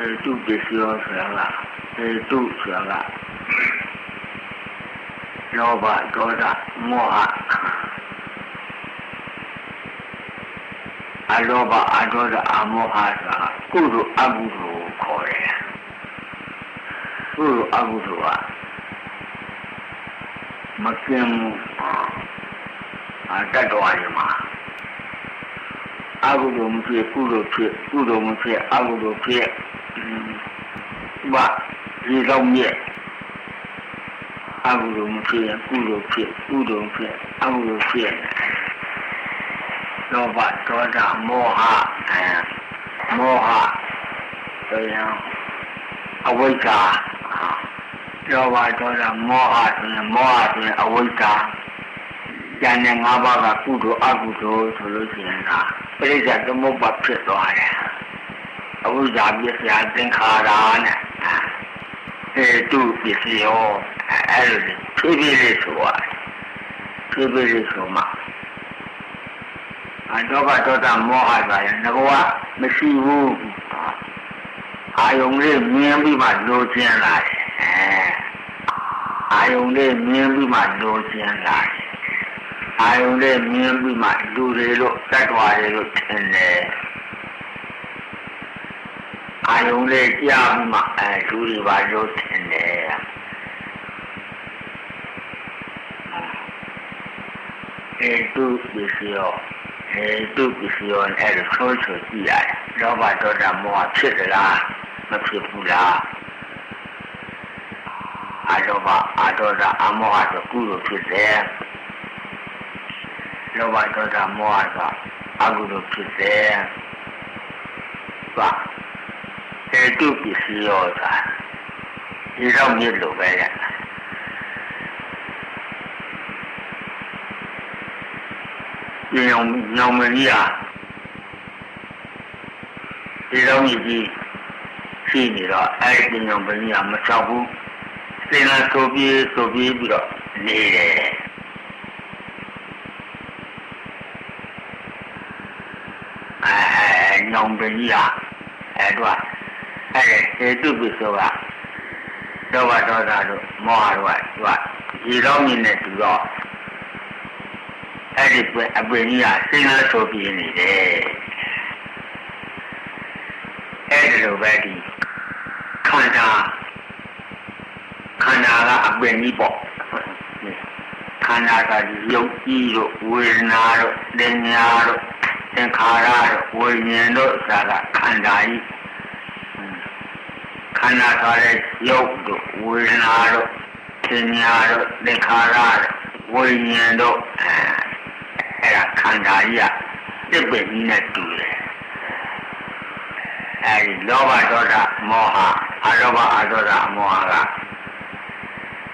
ေတုပစ္စယောဆိုတာကေတုဆိုတာကလောဘဒေါသမောဟအလောဘအဒေါသအမောဟဆိုတာကုသိုလ်အကုသိုလ်ကိုခေါ်တယ်ကုသိုလ်အကုသိုလ်ကမကင်ဘူးအတတ်တော်ရမှာအကုသိုလ်မဖြစ်ကုသိုလ်ဖြစ်ကုသိုလ်မဖြစ်အကုသိုလ်ဖြစ် ဘာဒီတော့မြက်အကုသိုလ်မဖြစ်ကုသိုလ်ဖြစ်ကုသိုလ်ဖြစ်အကုသိုလ်ဖြစ်လောဘဒေါသမောဟအဲမောဟဆိုရင်အဝိဇ္ဇာလောဘဒေါသမောဟဆိုရင်မောဟဆိုရင်အဝိဇ္ဇာဉာဏ်နဲ့၅ပါးကကုသိုလ်အကုသိုလ်ဆိုလို့ရှိရင်ကပြိဿသမုပ္ပါဖြစ်သွားတယ်အဝိဇ္ဇာပစ္စယသင်္ခါရနဲ့ အဲတုပစ္စယောအဲ့လိုဖြည်းဖြည်းလေးဆိုရတယ်ဖြည်းဖြည်းလေးဆိုမှအတော့ကတော့တမောဟပါရင်ငကောမရှိဘူးအာယုံလေးမြင်ပြီးမှလိုချင်လာတယ်အဲအာယုံလေးမြင်ပြီးမှလိုချင်လာတယ်အာယုံလေးမြင်ပြီးမှလူတွေလို့တတ်တော်တွေလို့ထင်တယ် အာယုံလေးကြားပြီးမှအဲလူတွေပါလို့ထင်တယ်အဲတုပစ္စယောအဲတုပစ္စယောအဲ့ဒါဆိုဆိုကြည့်ရတယ်လောဘဒေါသမောဟဖြစ်သလားမဖြစ်ဘူးလားအလောဘအဒေါသအမောဟဆိုကုသိုလ်ဖြစ်တယ်လောဘဒေါသမောဟဆိုအကုသိုလ်ဖြစ်တယ်ပါအဲ တုပစ္စယောဆိုတာဒီတော့မြစ်လိုပဲရညောင်ညောင်မကြီးဟာဒီတော့မြစ်ကြီးရှိနေတော့အဲ့ဒီညောင်မကြီးဟာမချောက်ဘူးစင်လာဆိုပြီးဆိုပြီးပြီးတော့နေတယ်အဲညောင်မကြီးဟာအဲ့တော့ အဲ့ဒီဟေတုပစ္စောကဒေါဘဒေါသတို့မောဟတို့ကသူကဒီတော့မြင်နေသူတော့အဲ့ဒီပွင့်အပွင့်ကြီးကစိတ်နဲ့ဆိုပြင်းနေတယ်အဲ့ဒီလိုပဲဒီခန္ဓာခန္ဓာကအပွင့်ကြီးပေါ့ခန္ဓာကဒီယုတ်ကြီးတို့ဝေဒနာတို့သင်ညာတို့သင်္ခါရတို့ဝိညာဉ်တို့ဆိုတာကခန္ဓာကြီး ခန္ဓာဆိုတဲ့ယုတ်တို့ဝေဒနာတို့သင်ညာတို့သင်္ခါရတို့ဝိညာဉ်တို့အဲ့ဒါခန္ဓာကြီးကတစ်ပင်ကြီးနဲ့တူတယ်အဲဒီလောဘဒေါသမောဟအလောဘအဒေါသအမောဟက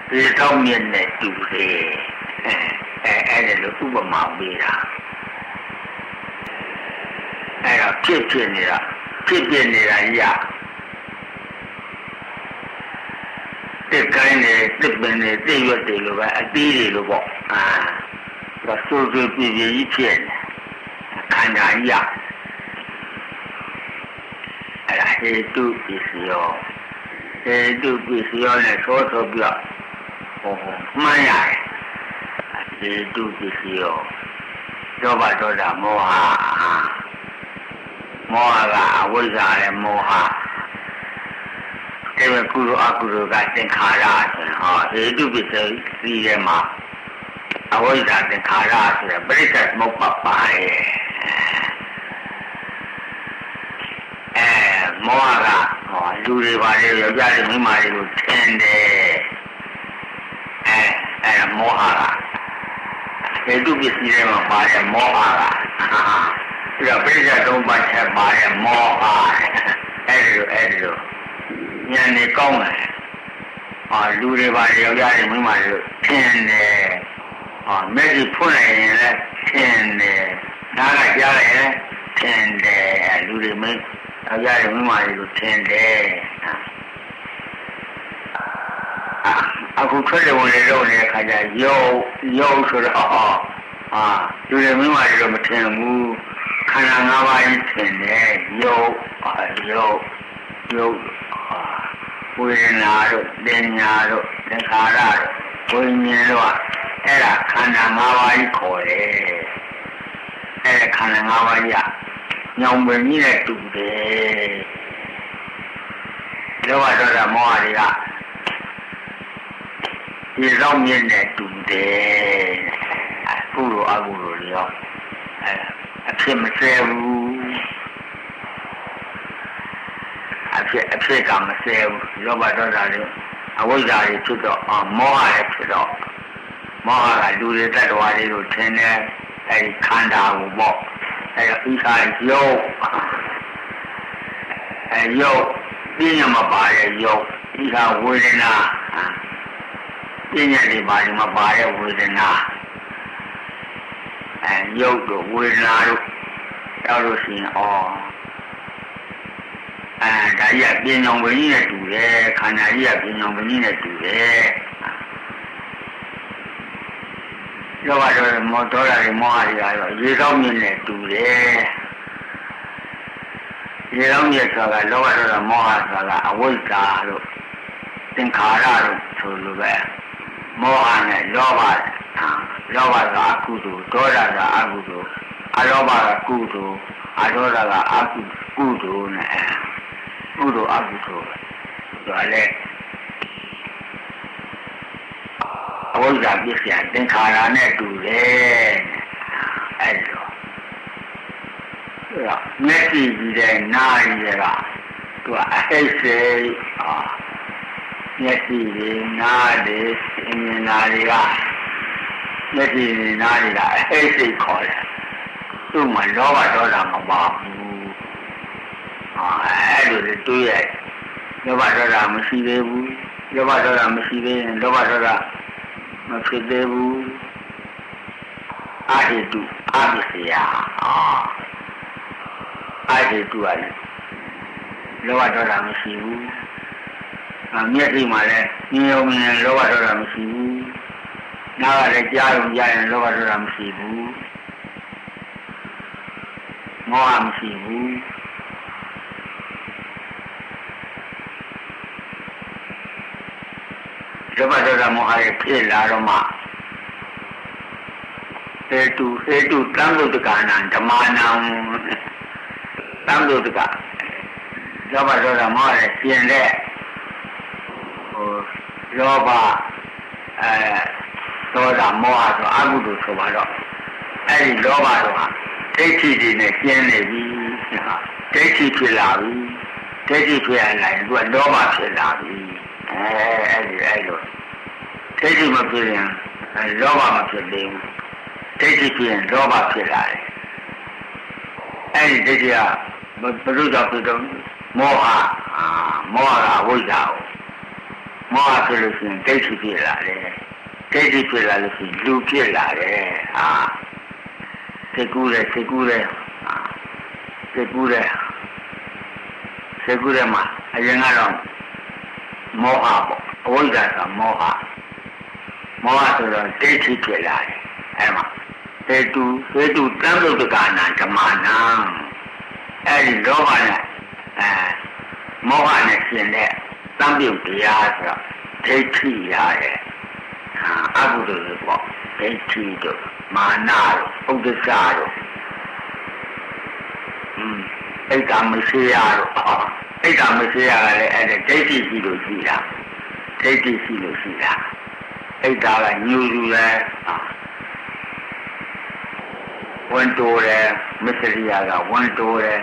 ဒီတော့မြင့်နဲ့တူတယ်အဲအဲ့ဒါလိုဥပမာပေးတာအဲ့ဒါဖြစ်ဖြစ်နေတာဖြစ်ဖြစ်နေတာကြီးက တစ်ကိုင်းနေတစ်ပင်နေတစ်ရွက်တွေလိုပဲအသီးတွေလိုပေါ့အာဒါဆိုဆိုပြည့်ပြည့်ကြီးဖြစ်နေခန္ဓာကြီးอ่ะအဲ့ဒါဟေတုပစ္စယောဟေတုပစ္စယောနဲ့သောဆိုပြဟောမှန်းရတယ်ဟေတုပစ္စယောသောဘဒေါသမောဟမောဟကအဝိဇ္ဇာနဲ့မောဟ အဲ့ဒါကုသိုလ်အကုသိုလ်ကသင်္ခါရဆိုရင်ဟောဟေတုပစ္စယောစီးထဲမှာအဝိဇ္ဇာသင်္ခါရဆိုရယ်ပရိစ္ဆေသမုပ္ပါပါရဲ့အဲမောဟကဟောလူတွေပါလေယောက်ျားတွေမိန်းမတွေကိုထင်တယ်အဲအဲမောဟကဟေတုပစ္စည်းတွေမှာပါတဲ့မောဟကပြီးတော့ပရိစ္ဆေသုံးပါးချက်ပါတဲ့မောဟအဲဒီလိုအဲဒီလို ဉာဏ်နဲ့ကောင်းတယ်အာလူတွေပါလေယောက်ျားတွေမိန်းမတွေထင်တယ်ဟောမျက်စိဖွင့်လိုက်ရင်လည်းထင်တယ်နားကကြားလိုက်ရင်ထင်တယ်လူတွေမင်းအကြရမိမတွေကိုထင်တယ်အခုထွက်တယ်ဝင်လေတော့နေတဲ့ခါကျယောယောဆိုတော့အာလူတွေမိမတွေတော့မထင်ဘူးခန္ဓာ၅ပါးကြီးထင်တယ်ယောအာယောရုပ် ဝေဒနာတို့တင်ညာတို့သင်္ခါရတို့ဝိညာဉ်တို့အဲ့ဒါခန္ဓာ၅ပါးကြီးခေါ်တယ်အဲ့ဒါခန္ဓာ၅ပါးကြီးကညောင်ပင်ကြီးနဲ့တူတယ်လောဘဒေါသမောဟတွေကဒီတော့မြင့်နဲ့တူတယ်ကုလိုအကုလိုတွေရောအဲအဖြစ်မဆဲဘူး ဖြစ်အဖြစ်ကမဆဲဘူးလောဘဒေါသတွေအဝိဇ္ဇာတွေဖြစ်တော့မောဟတွေဖြစ်တော့မောဟကလူတွေတ attva တွေလို့ထင်တယ်အဲဒီခန္ဓာကိုပေါ့အဲဣခာယုတ်အဲယုတ်ပြင်းရမပါတဲ့ယုတ်ဣခာဝေဒနာပြင်းရတွေပါမပါတဲ့ဝေဒနာအဲရုပ်တို့ဝေဒနာတို့ရောက်လို့ရှိရင်ဩအဲဒါ ကြီးကပြင်အောင်ပင်ကြီးနဲ့တူတယ်ခန္ဓာကြီးကပြင်အောင်ပင်ကြီးနဲ့တူတယ်လောဘတို့မောဒေါသတွေမောဟတွေကတော့ရေကောင်းမြင့်နဲ့တူတယ်ရေကောင်းမြင့်ဆိုတာကလောဘဒေါသမောဟဆိုတာကအဝိဇ္ဇာတို့သင်္ခါရတို့ဆိုလိုပဲမောဟနဲ့လောဘလောဘကအကုသိုလ်ဒေါသကအကုသိုလ်အလောဘကကုသိုလ်အဒေါသကအကုကုသိုလ်နဲ့ ကုသိုလ်အကုသိုလ်ဒါလည်းအဝိဇ္ဇာပြည့်စရာသင်္ခါရနဲ့တူတယ်အဲ့လိုအဲ့မျက်စိကြည့်တဲ့နားကြီးကသူကအဟိတ်စေအာမျက်စိတွေနားတွေအမြင်နာတွေကမျက်စိတွေနားတွေကအဟိတ်စိတ်ခေါ်တယ်သူ့မှာလောဘဒေါသမပါဘူး အာအဲ့လိုတွေးရလောဘဒေါသမရှိသေးဘူးလောဘဒေါသမရှိသေးရင်လောဘဒေါသမဖြစ်သေးဘူးအာဟိတုအာပစ္စယအာအာဟိတုကလည်းလောဘဒေါသမရှိဘူးမျက်စိမှာလည်းမြင်ုံမြင်လောဘဒေါသမရှိဘူးနားကလည်းကြားုံကြားရင်လောဘဒေါသမရှိဘူးမောဟမရှိဘူး လောဘဒေါသမောဟရဲ့ဖြစ်လာတော့မှဟေတုဟေတုတံလုတ္တကာနံဓမ္မနံတံလုတ္တကလောဘဒေါသမောဟရဲ့ပြင်တဲ့လောဘအဲဒေါသမောဟဆိုအကုသိုလ်ဆိုပါတော့အဲ့ဒီလောဘတော့ဟာဒိဋ္ဌိတွေနဲ့ကျင်းနေပြီဟာဒိဋ္ဌိဖြစ်လာပြီဒိဋ္ဌိဖြစ်လာရင်သူကလောဘဖြစ်လာပြီ အဲအဲ့ဒီအဲ့လိုဒိဋ္ဌိမဖြစ်ရင်လောဘမဖြစ်သေးဘူးဒိဋ္ဌိဖြစ်ရင်လောဘဖြစ်လာတယ်အဲ့ဒီဒိဋ္ဌိကဘယ်လိုကြောင့်ဖြစ်တော့မောဟအာမောဟကအဝိဇ္ဇာကိုမောဟဖြစ်လို့ရှိရင်ဒိဋ္ဌိဖြစ်လာတယ်ဒိဋ္ဌိဖြစ်လာလို့ရှိရင်လူဖြစ်လာတယ်ဟာစိတ်ကူးတယ်စိတ်ကူးတယ်ဟာစိတ်ကူးတယ်စိတ်ကူးတယ်မှာအရင်ကတော့ မောဟပေါ့အဝိဇ္ဇာကမောဟမောဟဆိုတော့ဒိဋ္ဌိဖြစ်လာတယ်အဲမှာဟေတုဟေတုတံ္ဍုတကနာဓမ္မနာအဲဒီလောဘနဲ့အဲမောဟနဲ့ရှင်တဲ့တံပြုတ်တရားဆိုတော့ဒိဋ္ဌိရတယ်အကုသိုလ်တွေပေါ့ဒိဋ္ဌိတို့မာနတို့ဥဒ္ဒစတို့อืมအိတ်ကမရှိရတို့ အိတ်ကမရှိရကလည်းအဲ့ဒါဒိဋ္ဌိရှိလို့ရှိတာဒိဋ္ဌိရှိလို့ရှိတာအိတ်ကကညူယူလဲဝန်တိုးတယ်မစ္စရိယာကဝန်တိုးတယ်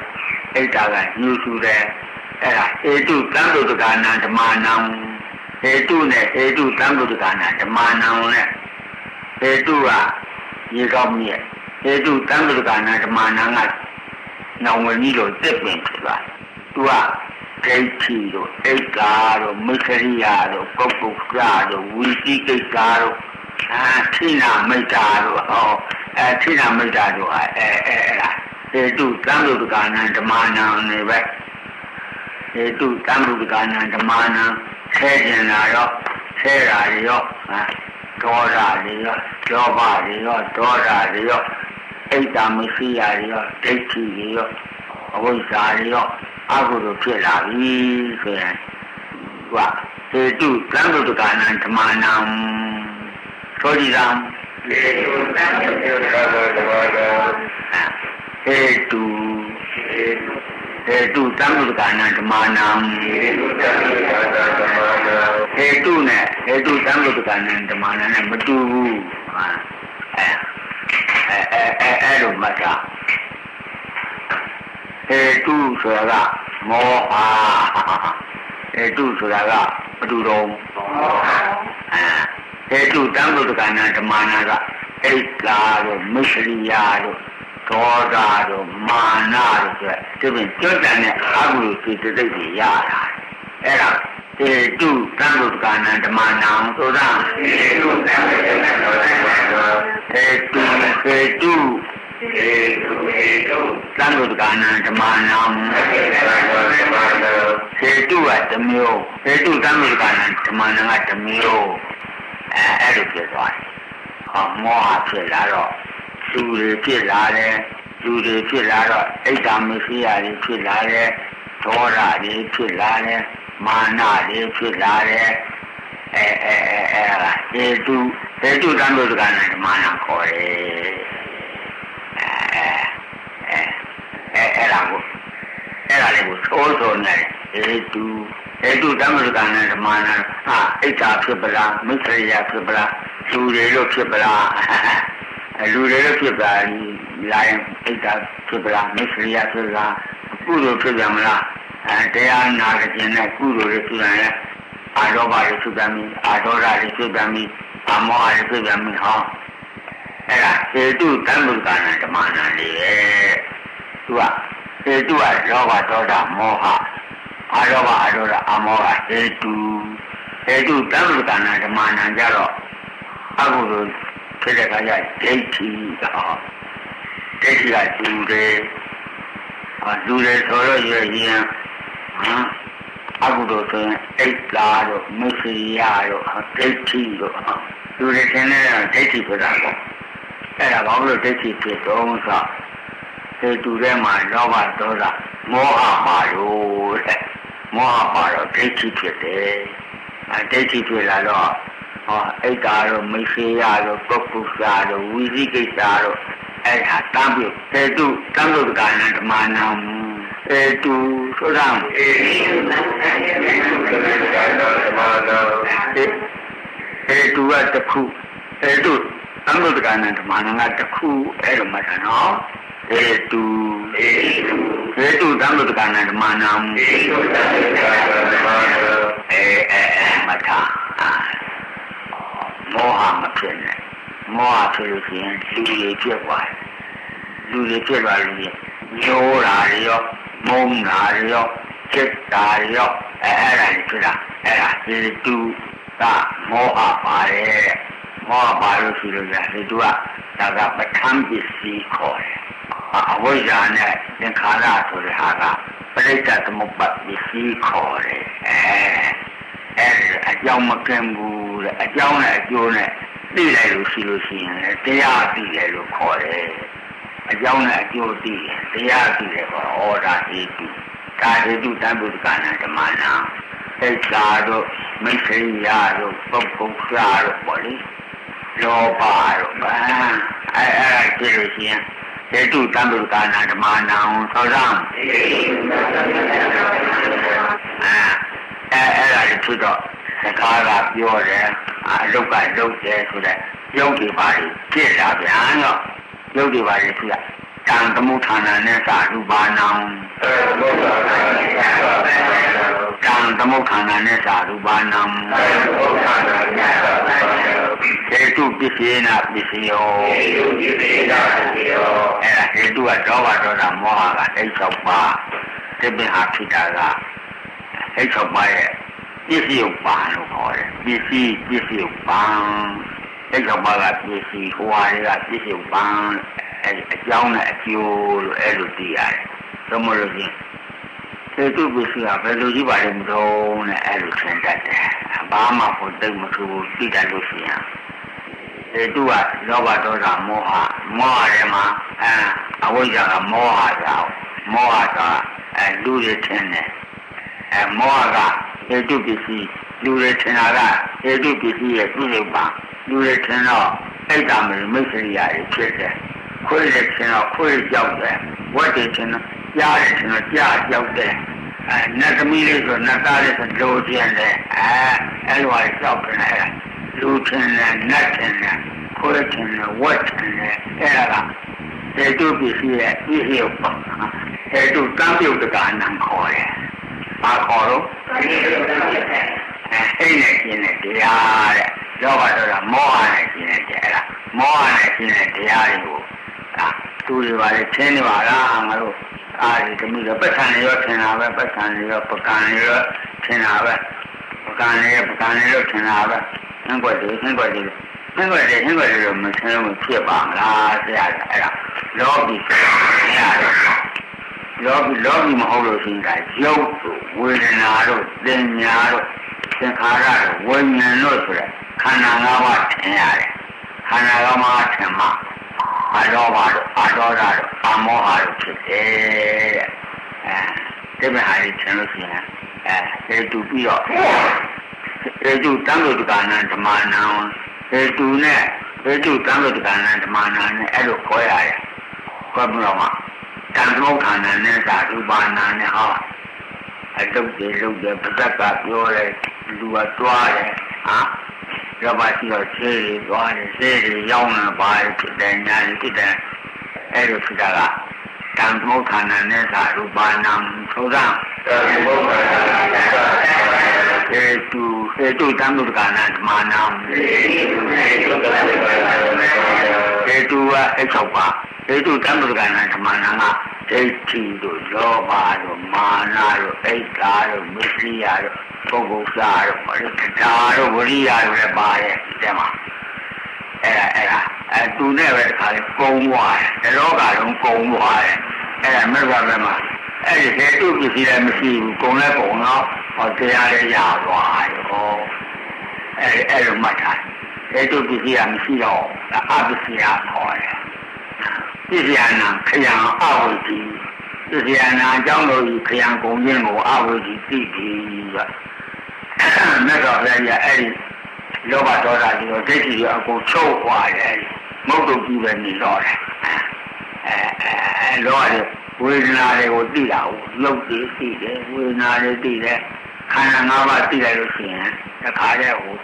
အိတ်ကကညူယူတယ်အဲ့ဒါဧတုတံတုတ္တကနာဓမ္မနံဟေတုနဲ့ဟေတုတံတုတ္တကနာဓမ္မနံနဲ့ဟေတုကရေကောင်းမြဲဟေတုတံတုတ္တကနာဓမ္မနံကနောင်ဝင်ကြီးလို့တစ်ပင်ဖြစ်သွားသူက ဒိဋ္ဌိတို့အိတ်ကာတို့မိခရိယာတို့ပုဂ္ဂုကတို့ဝီတိကိစ္စတို့အာထိနာမိတ်တာတို့ဟောအဲထိနာမိတ်တာတို့အဲအဲအဲဟေတုတံတုတ္တကနာဓမ္မနံနေပဲဟေတုတံတုတ္တကနာဓမ္မနံဆဲကျင်လာတော့ဆဲတာတွေရောဟာဒေါသတွေရောလောဘတွေရောဒေါသတွေရောအိတ်တာမရှိရတွေရောဒိဋ္ဌိတွေရောအဝိဇ္ဇာတွေရော အကုသိုလ်ဖြစ်လာပြီဆိုရင်သူကဟေတုသံဃုတကနံဓမ္မနံဆိုကြည်သာလေတုသံဃာပြုတာဘုရားတော်ဟေတုလေတုဟေတုသံဃုတကနံဓမ္မနံလေတုသံဃာဓမ္မနာဟေတုနဲ့ဟေတုသံဃုတကနံဓမ္မနံနဲ့မတူဘူးဟာအဲအဲအဲအဲအဲ့လိုမှတ်တာ ဟေတုဆိုတာကမောဟဟေတုဆိုတာကဘယ်သူတော့မောဟအဲဟေတုတံ္ဍုတကနာဓမ္မနာကအိတ်ကာတို့မစ္စရိယာတို့ဒေါသတို့မာနတို့ဆိုတဲ့ဒီပြင်ကျွတ်တန်တဲ့အကုသိုလ်စိတ်တိတ်တွေရတာအဲ့ဒါဟေတုတံ္ဍုတကနာဓမ္မနာဆိုတာလေတုသံဃာပြုတာဘုရားတော်ဟေတုဟေတုလေတုလေတုတံ္ဍုတကနာဓမ္မနာ သံဃာတော်ဓမ္မနာဟေတုကတစ်မျိုးဟေတုတံ္ဍုတကနာဓမ္မနာကတစ်မျိုးအဲအဲ့လိုဖြစ်သွားတယ်ဟောမောဟဖြစ်လာတော့လူတွေဖြစ်လာတယ်လူတွေဖြစ်လာတော့အိတ်တာမရှိရတွေဖြစ်လာတယ်ဒေါသတွေဖြစ်လာတယ်မာနတွေဖြစ်လာတယ်အဲအဲအဲအဲဒါဟေတုဟေတုတံ္ဍုတကနာဓမ္မနာခေါ်တယ်အဲအဲ အဲအဲ့ဒါကိုအဲ့ဒါလေးကိုသိုးသိုးနေတယ်ဟေတုဟေတုတမ္မရကနာဓမ္မနာဟာအိတ်တာဖြစ်ပလားမိစ္ဆရိယဖြစ်ပလားလူတွေလို့ဖြစ်ပလားအဲလူတွေလို့ဖြစ်ပါလာရင်အိတ်တာဖြစ်ပလားမိစ္ဆရိယဖြစ်လားကုသိုလ်ဖြစ်ကြမလားအဲတရားနာကြခြင်းနဲ့ကုသိုလ်တွေဖြစ်ရင်အာရောပါတွေဖြစ်ပြန်ပြီအာဒေါရတွေဖြစ်ပြန်ပြီအမောဟတွေဖြစ်ပြန်ပြီဟောအဲ့ဒါဟေတုတမ္မရကနာဓမ္မနာလေးပဲ သူကဟေတုကလောဘဒေါသမောဟအာလောဘအာဒေါသအမောဟဟေတုဟေတုတမ္ပကနာဓမ္မနာကြတော့အကုသိုလ်ဖြစ်တဲ့ခါကျဒိဋ္ဌိဟောဒိဋ္ဌိကလူတွေဟာလူတွေဆိုတော့ရရင်ဟမ်အကုသိုလ်ဆိုရင်အိတ်လာတို့မုစိယတို့ဒိဋ္ဌိတို့လူတွေသင်တဲ့ဒိဋ္ဌိဆိုတာပေါ့အဲ့ဒါဘာလို့ဒိဋ္ဌိဖြစ်တော့ဆို စေတူထဲမှာလောဘဒေါသမောဟပါလို့တဲ့မောဟပါတော့ဒိဋ္ဌိဖြစ်တယ်အဲဒိဋ္ဌိဖြစ်လာတော့ဟောအိတ်တာတို့မိစေယတို့ပုဂ္ဂုစာတို့ဝိသိကိစ္စတို့အဲ့ဒါတမ်းပြုစေတူတမ်းလို့ကဏ္ဍဓမ္မနာစေတူဆိုတာလေတုသံဃာပြုတာဘုရားတော်ဓမ္မနာစေတူကတစ်ခုစေတူတမ်းလို့ကဏ္ဍဓမ္မနာကတစ်ခုအဲ့လိုမှတ်တာနော် စေတူလေတုဟေတုသံဃုတကနာဓမ္မနာလေတုသံဃာဓမ္မနာအဲအဲအဲမထာအာမောဟမဖြစ်နဲ့မောဟဖြစ်လို့ရှိရင်လူတွေပြက်သွားတယ်လူတွေပြက်သွားလို့ရင်ညိုးတာတွေရောမုန်းတာတွေရောစိတ်တာတွေရောအဲအဲ့ဒါတွေဖြစ်တာအဲ့ဒါဟေတုကမောဟပါတယ်မောဟပါလို့ရှိလို့ရဟေတုကဒါကပဋ္ဌာန်းပစ္စည်းခေါ်တယ် အဝိဇ္ဇာနဲ့သင်္ခါရဆိုတဲ့ဟာကပရိစ္ဆသမုပ္ပါဒ်ပစ္စည်းခေါ်တယ်အဲအဲ့ဒါအကြောင်းမကင်းဘူးတဲ့အကြောင်းနဲ့အကျိုးနဲ့သိလိုက်လို့ရှိလို့ရှိရင်လည်းတရားသိတယ်လို့ခေါ်တယ်အကြောင်းနဲ့အကျိုးသိတယ်တရားသိတယ်ခေါ်ဩဒါဟေတုဒါဟေတုတံပုဒ္ဒကနာဓမ္မနာသိက္ခာတို့မိစ္ဆေယတို့ပုဂ္ဂုလ်တို့ပေါ့လေလောဘတို့ဗာအဲ့အဲ့ဒါသိလို့ရှိရင်ဟေ တုတံပုဒ္ဒကနာဓမ္မနာသောတာလေတုသံဃာပြုတာဘုရားတော်အဲအဲအဲ့ဒါတွေဖြစ်တော့စကားကပြောတယ်အလုတ်ကလုတ်တယ်ဆိုတဲ့ရုပ်တွေပါတွေပြည့်လာပြန်တော့ရုပ်တွေပါတွေဖြစ်တံသမုဌာနနဲ့သာရူပါနံအဲဘုရားတော်တံသမုဌာနနဲ့သာရူပါနံ အဲဘုရားတော်ဟေတုပစ္စေနပစ္စယောလေတုဒီပေတာတိယောအဲ့ဒါဟေတုကဒေါဘဒေါသမောဟကအိတ်၆ပါးဒီပင်ဟာဖြစ်တာကအိတ်၆ပါးရဲ့ပစ္စည်းဥပါလို့ခေါ်တယ်ပစ္စည်းပစ္စည်းဥပါအဲ့ကြောင့်ပါကပစ္စည်းဟိုဟာတွေကပစ္စည်းဥပါအဲ့အကြောင်းနဲ့အကျိုးလို့အဲ့လိုသိရတယ်သို့မဟုတ်လို့ချင်းဟေတုပစ္စည်းကဘယ်လိုကြီးပါလဲမလို့နဲ့အဲ့လိုထင်တတ်တယ် ဘာမှဟိုတိတ်မထူဘူးသိတတ်လို့ရှိရင်ဟေတုကလောဘဒေါသမောဟမောဟထဲမှာအဲအဝိဇ္ဇာကမောဟကြောင့်မောဟကအဲလူတွေထင်တယ်အဲမောဟကဟေတုပစ္စည်းလူတွေထင်တာကဟေတုပစ္စည်းရဲ့ပြည့်စုံပါလူတွေထင်တော့အိတ်တမေမိတ်ဆွေရာတွေဖြစ်တယ်ခွေးတွေထင်တော့ခွေးကြောက်တယ်ဝက်တွေထင်တော့ကြားတယ်ထင်တော့ကြားကြောက်တယ် အဲနတ်သမီးလေးဆိုနတ်သားလေးဆိုလိုချင်တယ်အဲအဲ့လိုအကြောက်တယ်လူထင်တယ်နတ်ထင်တယ်ခွေးထင်တယ်ဝက်ထင်တယ်အဲ့ဒါကဟေတုပစ္စည်းရဲ့ပြည့်စုံပါဟေတုတံပြုတ်တကနံခေါ်တယ်ဘာခေါ်တော့အဲ့နဲ့ရှင်းတဲ့တရားတဲ့လောဘဒေါသမောဟနဲ့ရှင်းတဲ့တရားလားမောဟနဲ့ရှင်းတဲ့တရားတွေကိုအာသူတွေပါလေရှင်းနေပါလားငါတို့ အားဒီတမိတော့ပတ်ဆံရောထင်တာပဲပတ်ဆံရောပကံရောထင်တာပဲပကံရောပကံရောထင်တာပဲဟင်းကွက်တွေဟင်းကွက်တွေဟင်းကွက်တွေဟင်းကွက်တွေတော့မထင်ဘူးဖြစ်ပါမလားဆရာအဲ့ဒါလောဘီဆိုတာရတယ်လောဘီလောဘီမဟုတ်လို့ရှိရင်ကရုပ်တို့ဝေဒနာတို့သင်ညာတို့သင်္ခါရတို့ဝိညာဉ်တို့ဆိုတဲ့ခန္ဓာ၅ပါးထင်ရတယ်ခန္ဓာ၅ပါးထင်မှ အလောဘတို့အဒေါသတို့အမောဟတို့ဖြစ်တယ်တဲ့အဲဒီမှာဟာထင်လို့ရှိရင်အဲဟေတုပြီးတော့ဟေတုတံ္ဍုတ္တကနာဓမ္မနာဟေတုနဲ့ဟေတုတံ္ဍုတ္တကနာဓမ္မနာနဲ့အဲ့လိုခေါ်ရတယ်ခေါ်ပြီးတော့မှတန်သမုဋ္ဌာနာနဲ့သာရူပနာနဲ့ဟောအတုတ်တွေလုပ်တယ်ပဇက်ကပြောတယ်လူကတွားတယ်ဟာ ရပါရှိတော့ဆေးတွေတွားတယ်ဆေးတွေရောင်းနေပါတယ်ဖြစ်တယ်ညာတွေဖြစ်တယ်အဲ့လိုဖြစ်တာကတန်သမုဋ္ဌာနာနဲ့သာရူပနာဆိုတာသံဃာနာဟေတုဟေတုတံ္ဍုတ္တကနာဓမ္မနာဟေတုကအ၆ပါဟေတုတံ္ဍုကနာဓမ္မနာက ဒိဋ္ဌိတို့လောဘတို့မာနတို့အိတ်တာတို့မစ္စရိယတို့ပုဂ္ဂိုလ်စာတို့မရိကတာတို့ဝရိယတို့လည်းပါတယ်ဒီမှာအဲ့ဒါအဲ့ဒါအဲသူနဲ့ပဲတခါလေးကုံသွားတယ်ဒီလောကလုံးကုံသွားတယ်အဲ့ဒါမြတ်စွာဘုရားမှာအဲ့ဒီဟေတုပစ္စည်းလည်းမရှိဘူးကုံလည်းကုံတော့ဟောတရားလည်းရသွားတယ်ဟောအဲ့အဲ့လိုမှတ်ထားတယ်ဟေတုပစ္စည်းကမရှိတော့အပစ္စည်းကခေါ်တယ် ပစ္စယနာခယံအဝိတိပစ္စယနာအကြောင်းလို့ခယံကုန်ခြင်းကိုအဝိတိသိပြီကမြတ်စွာဘုရားကြီးအဲ့ဒီလောဘဒေါသတွေဒိဋ္ဌိတွေအကုန်ချုပ်သွားတယ်မုတ်တုတ်ကြီးပဲနေတော့တယ်အဲအဲလောရဝေဒနာတွေကိုသိတာကိုရုပ်တွေသိတယ်ဝေဒနာတွေသိတယ်ခန္ဓာ၅ပါးသိလိုက်လို့ရှိရင်တခါတည်းဟို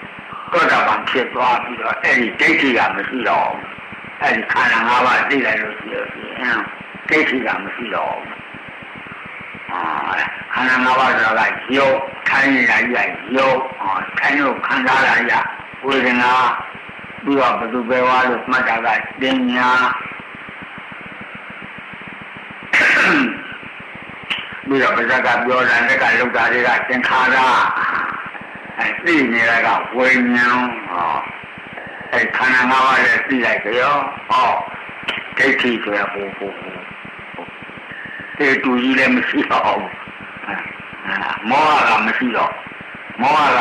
သောတာပန်ဖြစ်သွားပြီးတော့အဲ့ဒီဒိဋ္ဌိကမရှိတော့ဘူး အဲ့ဒီခန္ဓာ၅ပါးသိလိုက်လို့ရှိရင်ဒိဋ္ဌိကမရှိတော့ဘူးအာခန္ဓာ၅ပါးဆိုတာကယုတ်ခိုင်းနေတာကြီးကယုတ်အာခိုင်းလို့ခံစားရရဝေဒနာပြီးတော့ဘယ်သူပဲဝါလို့မှတ်တာကတင်ညာပြီးတော့ပါဇက်ကပြောတာလက်ကလောက်တာတွေကသင်္ခါရအဲသိနေတာကဝိညာဉ်ဟော အဲခန္ဓာ၅ပါးလည်းသိလိုက်ကြောဟောဒိဋ္ဌိဆိုရဟိုဟိုဟိုတေတူကြီးလည်းမရှိတော့ဘူးမောဟကမရှိတော့မောဟက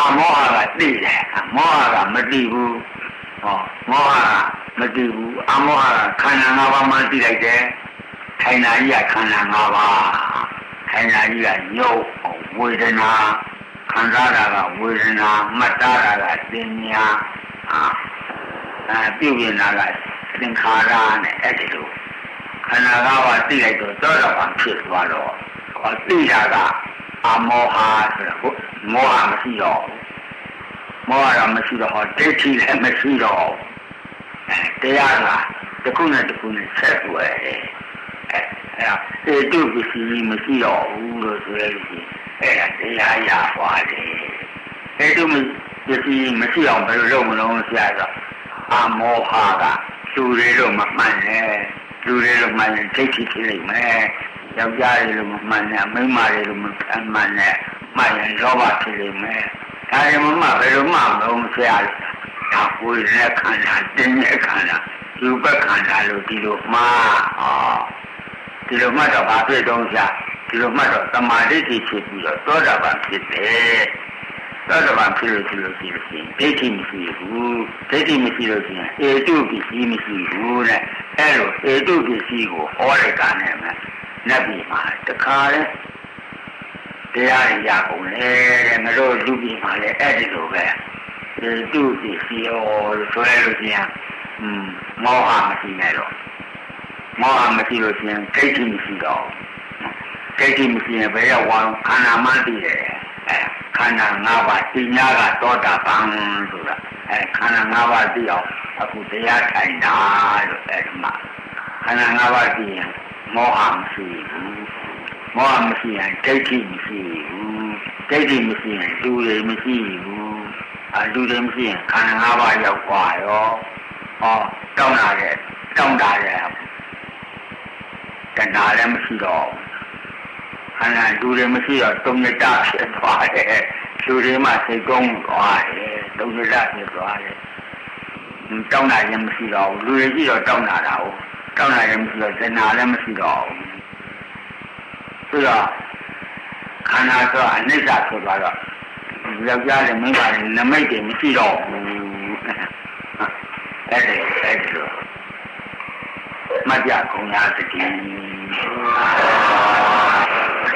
အမောဟကသိတယ်မောဟကမသိဘူးဟောမောဟကမသိဘူးအမောဟကခန္ဓာ၅ပါးမှသိလိုက်တယ်ခိုင်နာကြီးကခန္ဓာ၅ပါးခိုင်နာကြီးကညုတ်ဝေဒနာ ခံစားတာကဝေဒနာမှတ်သားတာကသင်ညာအာအဲပြုပြင်တာကသင်္ခါရနဲ့အဲ့ဒီလိုခန္ဓာ၅ပါးသိလိုက်တော့သောတာပန်ဖြစ်သွားတော့ဟောသိတာကအမောဟဆိုတာဟုတ်မောဟမရှိတော့ဘူးမောဟကမရှိတော့ဟောဒိဋ္ဌိလည်းမရှိတော့အဲတရားကတစ်ခုနဲ့တစ်ခုနဲ့ဆက်သွယ်တယ်အဲအဲ့ဒါဧတုပစ္စည်းမရှိတော့ဘူးလို့ဆိုရလို့ အဲ့ဒါတရားရပါတယ်ဧတုပစ္စည်းမရှိအောင်ဘယ်လိုလုပ်မလို့ဆရာကအမောဟကလူတွေလို့မမှန်နဲ့လူတွေလို့မှန်ရင်ဒိဋ္ဌိဖြစ်လိမ့်မယ်ယောက်ျားတွေလို့မမှန်နဲ့မိန်းမတွေလို့မမှန်နဲ့မှန်ရင်လောဘဖြစ်လိမ့်မယ်ဒါရင်မမှဘယ်လိုမှမလို့ဆရာဒါကိုယ်နဲ့ခန္ဓာတင်းရဲ့ခန္ဓာယူပခန္ဓာလို့ဒီလိုမှားဟောဒီလိုမှတ်တော့ဘာဖြစ်တော့ဆရာ ဒီလိုမှတ်တော့သမာဓိဖြစ်ပြီးတော့သောတာပန်ဖြစ်တယ်သောတာပန်ဖြစ်လို့ဖြစ်လို့ရှိလို့ရှိရင်ဒိဋ္ဌိမရှိဘူးဒိဋ္ဌိမရှိလို့ရှိရင်ဧတုပစ္စည်းမရှိဘူးတဲ့အဲလိုဟေတုပစ္စည်းကိုဟောလိုက်တာနဲ့မှနတ်ပြည်မှာတခါလဲတရားရရကုန်လေတဲ့ငါတို့လူပြည်မှာလည်းအဲ့ဒီလိုပဲဟေတုပစ္စည်းဟောလို့ဆိုရလို့ရှိရင်อืมမောဟမရှိနဲ့တော့မောဟမရှိလို့ရှိရင်ဒိဋ္ဌိမရှိတော့ ဒိဋ္ဌိမရှိရင်ဘယ်ရောက်ဝါခန္ဓာမှန်းသိတယ်အဲခန္ဓာ၅ပါးသိညာကသောတာပန်ဆိုတာအဲခန္ဓာ၅ပါးသိအောင်အခုတရားထိုင်တာလို့အဲဒီမှာခန္ဓာ၅ပါးသိရင်မောဟမရှိဘူးမောဟမရှိရင်ဒိဋ္ဌိမရှိဘူးဒိဋ္ဌိမရှိရင်လူတွေမရှိဘူးအလူတွေမရှိရင်ခန္ဓာ၅ပါးရောက်သွားရောဟောတောင်းလာတဲ့တောင်းတာတဲ့တဏှာလည်းမရှိတော့ ခန္ဓာလူတွေမရှိတော့သုံးရတဖြစ်သွားတယ်လူတွေမှစိတ်ကုန်းသွားတယ်သုံးရတဖြစ်သွားတယ်တောင်းတာရင်မရှိတော့ဘူးလူတွေရှိတော့တောင်းတာတာဟုတ်တောင်းတာရင်မရှိတော့တဏှာလည်းမရှိတော့ဘူးဆိုတော့ခန္ဓာဆိုအနိစ္စဆိုသွားတော့ယောက်ျားလည်းမိန်းမလည်းနမိတ်တွေမရှိတော့ဘူးအဲ့ဒါအဲ့ဒါမကြကုန်ရသတိ